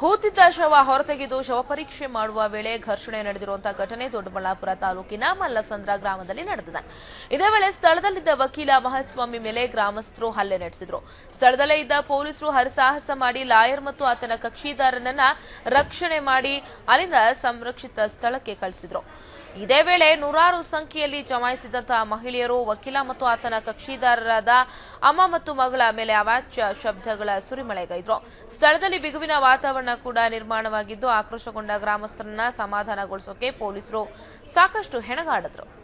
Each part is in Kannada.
ಹೂತಿದ್ದ ಶವ ಹೊರತೆಗೆದು ಶವ ಪರೀಕ್ಷೆ ಮಾಡುವ ವೇಳೆ ಘರ್ಷಣೆ ನಡೆದಿರುವಂತಹ ಘಟನೆ ದೊಡ್ಡಬಳ್ಳಾಪುರ ತಾಲೂಕಿನ ಮಲ್ಲಸಂದ್ರ ಗ್ರಾಮದಲ್ಲಿ ನಡೆದಿದೆ. ಇದೇ ವೇಳೆ ಸ್ಥಳದಲ್ಲಿದ್ದ ವಕೀಲ ಮಹಾಸ್ವಾಮಿ ಮೇಲೆ ಗ್ರಾಮಸ್ಥರು ಹಲ್ಲೆ ನಡೆಸಿದ್ರು. ಸ್ಥಳದಲ್ಲೇ ಇದ್ದ ಪೊಲೀಸರು ಹರಸಾಹಸ ಮಾಡಿ ಲಾಯರ್ ಮತ್ತು ಆತನ ಕಕ್ಷಿದಾರನನ್ನ ರಕ್ಷಣೆ ಮಾಡಿ ಅಲ್ಲಿಂದ ಸಂರಕ್ಷಿತ ಸ್ಥಳಕ್ಕೆ ಕಳಿಸಿದ್ರು. ಇದೇ ವೇಳೆ ನೂರಾರು ಸಂಖ್ಯೆಯಲ್ಲಿ ಜಮಾಯಿಸಿದಂತಹ ಮಹಿಳೆಯರು ವಕೀಲ ಮತ್ತು ಆತನ ಕಕ್ಷಿದಾರರಾದ ಅಮ್ಮ ಮತ್ತು ಮಗಳ ಮೇಲೆ ಅವಾಚ್ಯ ಶಬ್ದಗಳ ಸುರಿಮಳೆಗೈದ್ರು. ಸ್ಥಳದಲ್ಲಿ ಬಿಗುವಿನ ವಾತಾವರಣ ಕೂಡ ನಿರ್ಮಾಣವಾಗಿದ್ದು, ಆಕ್ರೋಶಗೊಂಡ ಗ್ರಾಮಸ್ಥರನ್ನ ಸಮಾಧಾನಗೊಳಿಸೋಕೆ ಪೊಲೀಸರು ಸಾಕಷ್ಟು ಹೆಣಗಾಡಿದ್ರು.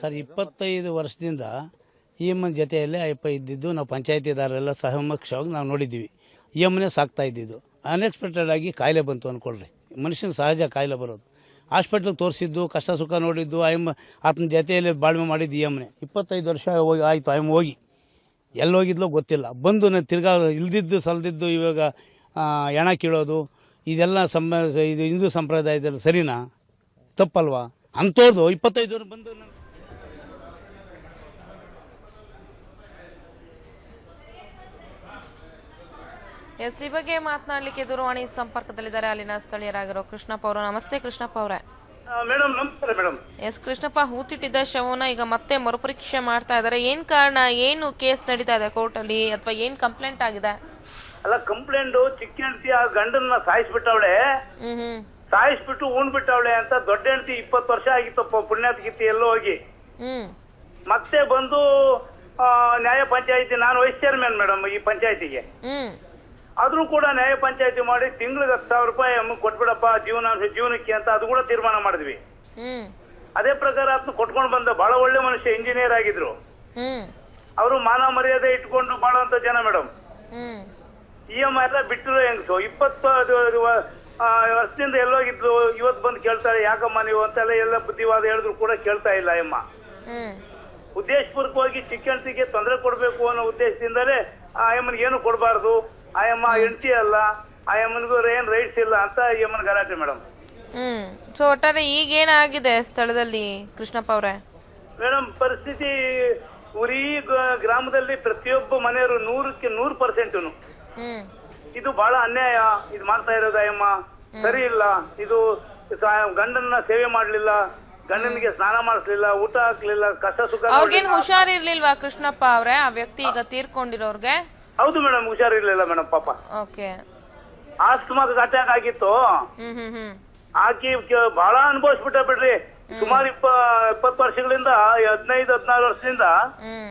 ಸರ್, ಇಪ್ಪತ್ತೈದು ವರ್ಷದಿಂದ ಈ ಅಮ್ಮನ ಜೊತೆಯಲ್ಲೇ ಅಯ್ಯಪ್ಪ ಇದ್ದಿದ್ದು, ನಾವು ಪಂಚಾಯತಿದಾರರೆಲ್ಲ ಸಹಮಕ್ಷವಾಗಿ ನಾವು ನೋಡಿದ್ದೀವಿ. ಈ ಅಮ್ಮನೇ ಸಾಕ್ತಾ ಇದ್ದಿದ್ದು. ಅನ್ಎಕ್ಸ್ಪೆಕ್ಟೆಡ್ ಆಗಿ ಕಾಯಿಲೆ ಬಂತು ಅಂದ್ಕೊಳ್ರಿ ಮನುಷ್ಯನ ಸಹಜ ಕಾಯಿಲೆ ಬರೋದು. ಹಾಸ್ಪಿಟ್ಲಿಗೆ ತೋರಿಸಿದ್ದು, ಕಷ್ಟ ಸುಖ ನೋಡಿದ್ದು ಆಯಮ್ಮ ಆತನ ಜೊತೆಯಲ್ಲಿ ಬಾಳ್ಮೆ ಮಾಡಿದ್ದು ಈ ಇಪ್ಪತ್ತೈದು ವರ್ಷ ಹೋಗಿ, ಆಯಿತು ಆಯಮ್ಮ ಹೋಗಿ. ಎಲ್ಲಿ ಹೋಗಿದ್ಲೋ ಗೊತ್ತಿಲ್ಲ. ಬಂದು ನಾನು ತಿರ್ಗಾ ಇಲ್ದಿದ್ದು ಸಲ್ದಿದ್ದು ಇವಾಗ ಹೆಣ ಕೀಳೋದು, ಇದೆಲ್ಲ ಸಮ, ಇದು ಹಿಂದೂ ಸಂಪ್ರದಾಯದಲ್ಲಿ ಸರಿನಾ? ತಪ್ಪಲ್ವಾ? ಅಂಥವ್ರದ್ದು ಇಪ್ಪತ್ತೈದು ವರ್ಷ ಬಂದು ಎಸ್ ಈ ಬಗ್ಗೆ ಮಾತನಾಡಲಿಕ್ಕೆ ದೂರವಾಣಿ ಸಂಪರ್ಕದಲ್ಲಿದ್ದಾರೆ. ಅಲ್ಲಿನ ಸ್ಥಳೀಯರಾಗಿರೋ ಕೃಷ್ಣಪ್ಪ ಅವರು. ನಮಸ್ತೆ ಕೃಷ್ಣಪ್ಪ ಅವರೇ. ಮೇಡಮ್ ನಮಸ್ಕಾರ ಮೇಡಮ್ ಎಸ್ ಕೃಷ್ಣಪ್ಪ ಹೂತಿಟ್ಟಿದ್ದ ಶವನ ಈಗ ಮತ್ತೆ ಮರುಪರೀಕ್ಷೆ ಮಾಡ್ತಾ ಇದ್ದಾರೆ. ಏನ್ ಕಾರಣ ಏನು ಕೇಸ್ ನಡೀತಾ ಇದೆ ಕೋರ್ಟ್ ಅಲ್ಲಿ ಅಥವಾ ಏನ್ ಕಂಪ್ಲೇಂಟ್ ಆಗಿದೆ? ಅಲ್ಲ ಕಂಪ್ಲೇಂಟ್ ಚಿಕ್ಕ ಹೆಂಡತಿ ಆ ಗಂಡನ್ನ ಸಾಯಿಸ್ಬಿಟ್ಟವಳೆ. ಹ್ಮ್ ಹ್ಮ್. ಸಾಯಿಸ್ಬಿಟ್ಟು ಉಣ್ಬಿಟ್ಟವಳೆ ಅಂತ ದೊಡ್ಡ ಹೆಂಡತಿ ಇಪ್ಪತ್ತು ವರ್ಷ ಆಗಿತ್ತಪ್ಪ ಪುಣ್ಯಾತ್ಗಿತ್ತಿ ಎಲ್ಲೋ ಹೋಗಿ. ಹ್ಮ್. ಮತ್ತೆ ಬಂದು ಆ, ನ್ಯಾಯ ಪಂಚಾಯತಿ ನಾನು ವೈಸ್ ಚೇರ್ಮನ್ ಮೇಡಮ್ ಈ ಪಂಚಾಯತಿಗೆ. ಹ್ಮ್. ಆದ್ರೂ ಕೂಡ ನ್ಯಾಯ ಪಂಚಾಯತಿ ಮಾಡಿ ತಿಂಗಳಿಗೆ ಹತ್ತು ಸಾವಿರ ರೂಪಾಯಿ ಅಮ್ಮ ಕೊಟ್ಬಿಡಪ್ಪ ಜೀವನ ಜೀವನಕ್ಕೆ ಅಂತ ಅದು ಕೂಡ ತೀರ್ಮಾನ ಮಾಡಿದ್ವಿ. ಅದೇ ಪ್ರಕಾರ ಅದನ್ನ ಕೊಟ್ಕೊಂಡು ಬಂದ ಬಹಳ ಒಳ್ಳೆ ಮನುಷ್ಯ ಇಂಜಿನಿಯರ್ ಆಗಿದ್ರು. ಅವರು ಮಾನ ಮರ್ಯಾದೆ ಇಟ್ಕೊಂಡು ಬಾಳುವಂತ ಜನ ಮೇಡಮ್ ಇ ಎಂ ಎಲ್ಲ ಬಿಟ್ಟಿರೋ ಹೆಂಗಸು? ಇಪ್ಪತ್ತು ವರ್ಷದಿಂದ ಎಲ್ಲೋಗಿದ್ರು ಇವತ್ತು ಬಂದು ಕೇಳ್ತಾರೆ ಯಾಕಮ್ಮ ನೀವು ಅಂತೆಲ್ಲ ಎಲ್ಲ ಬುದ್ಧಿವಾದ ಹೇಳಿದ್ರು ಕೂಡ ಕೇಳ್ತಾ ಇಲ್ಲ ಹ್ಮ್. ಉದ್ದೇಶಪೂರ್ವಕವಾಗಿ ಶಿಕ್ಷಣಕ್ಕೆ ತೊಂದರೆ ಕೊಡಬೇಕು ಅನ್ನೋ ಉದ್ದೇಶದಿಂದಲೇ ಆ ಅಮ್ಮನಿಗೆ ಏನು ಕೊಡಬಾರ್ದು? ಆ ಅಮ್ಮ ಹೆಂಡತಿ ಅಲ್ಲ ಆ ಅಮ್ಮನಿಗೂ ಏನ್ ರೈಟ್ಸ್ ಇಲ್ಲ ಅಂತ ಈ ಅಮ್ಮನ ಗಲಾಟೆ ಮೇಡಮ್. ಹ್ಮ್ ಸೊ ಒಟ್ಟಾರೆ ಈಗ ಏನಾಗಿದೆ ಸ್ಥಳದಲ್ಲಿ ಕೃಷ್ಣಪ್ಪ ಅವರೇ? ಮೇಡಮ್ ಪರಿಸ್ಥಿತಿ ಉರಿ ಗ- ಗ್ರಾಮದಲ್ಲಿ ಪ್ರತಿಯೊಬ್ಬ ಮನೆಯವರು ನೂರಕ್ಕೆ ನೂರು ಪರ್ಸೆಂಟ್ ಹ್ಮ್. ಇದು ಬಹಳ ಅನ್ಯಾಯ ಇದು ಮಾಡ್ತಾ ಇರೋದು ಅಯ್ಯಮ್ಮ ಸರಿ ಇಲ್ಲ ಇದು ಸ- ಗಂಡನ್ನ ಸೇವೆ ಮಾಡ್ಲಿಲ್ಲ ಗಂಡನಿಗೆ ಸ್ನಾನ ಮಾಡಿಸ್ಲಿಲ್ಲ ಊಟ ಹಾಕ್ಲಿಲ್ಲ ಕಷ್ಟ ಸುಖ ಅವ್ರಿಗೇನ್ ನೋಡ್ಲಿಲ್ಲ. ಹುಷಾರಿರ್ಲಿಲ್ವಾ ಕೃಷ್ಣಪ್ಪ ಅವ್ರೆ ಆ ವ್ಯಕ್ತಿ ಈಗ ತೀರ್ಕೊಂಡಿರೋರ್ಗೆ? ಹೌದು ಮೇಡಮ್ ಹುಷಾರಿರ್ಲಿಲ್ಲ ಮೇಡಮ್ ಪಾಪ. ಓಕೆ. ಆಸ್ತಮಾಕ್ ಅಟ್ಯಾಕ್ ಆಗಿತ್ತು. ಹ್ಮ್ ಹ್ಮ್ ಹ್ಮ್. ಆಕಿ ಕ- ಬಹಳ ಅನುಭವಿಸ್ಬಿಟ್ಟ ಬಿಡ್ರಿ. ಸುಮಾರು ಇಪ್ಪ ಇಪ್ಪತ್ತು ವರ್ಷಗಳಿಂದ ಹದಿನೈದು ಹದಿನಾರು ವರ್ಷದಿಂದ ಹ್ಮ್.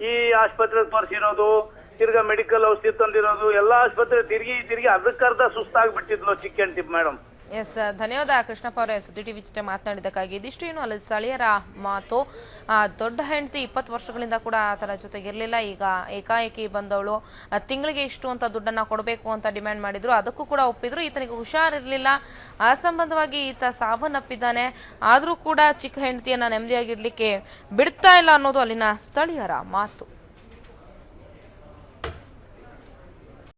ಈ ಆಸ್ಪತ್ರೆಗೆ ತೋರಿಸಿರೋದು ತಿರ್ಗಾ ಮೆಡಿಕಲ್ ಔಷಧಿ ತಂದಿರೋದು ಎಲ್ಲಾ ಆಸ್ಪತ್ರೆ ತಿರುಗಿ ತಿರುಗಿ ಅದಕ್ಕರ್ಧ ಸುಸ್ತಾಗ್ಬಿಟ್ಟಿದ್ಲು ಚಿಕ್ಕ ಟಿಪ್ ಮೇಡಮ್. ಎಸ್, ಧನ್ಯವಾದ. ಕೃಷ್ಣಪ್ಪ ಅವರೇ ಸುದ್ದಿ ಟಿವಿ ಜೊತೆ ಮಾತನಾಡಿದ್ದಕ್ಕಾಗಿ ಇದಿಷ್ಟು. ಏನು ಅಲ್ಲಿ ಸ್ಥಳೀಯರ ಮಾತು ದೊಡ್ಡ ಹೆಂಡತಿ ಇಪ್ಪತ್ತು ವರ್ಷಗಳಿಂದ ಕೂಡ ಆತನ ಜೊತೆಗೆ ಇರಲಿಲ್ಲ ಈಗ ಏಕಾಏಕಿ ಬಂದವಳು. ತಿಂಗಳಿಗೆ ಇಷ್ಟು ಅಂತ ದುಡ್ಡನ್ನ ಕೊಡಬೇಕು ಅಂತ ಡಿಮ್ಯಾಂಡ್ ಮಾಡಿದ್ರು. ಅದಕ್ಕೂ ಕೂಡ ಒಪ್ಪಿದ್ರು. ಈತನಿಗೆ ಹುಷಾರಿರಲಿಲ್ಲ. ಆ ಸಂಬಂಧವಾಗಿ ಈತ ಸಾವನ್ನಪ್ಪಿದ್ದಾನೆ. ಆದರೂ ಕೂಡ ಚಿಕ್ಕ ಹೆಂಡತಿಯನ್ನ ನೆಮ್ಮದಿಯಾಗಿರ್ಲಿಕ್ಕೆ ಬಿಡ್ತಾ ಇಲ್ಲ ಅನ್ನೋದು ಅಲ್ಲಿನ ಸ್ಥಳೀಯರ ಮಾತು.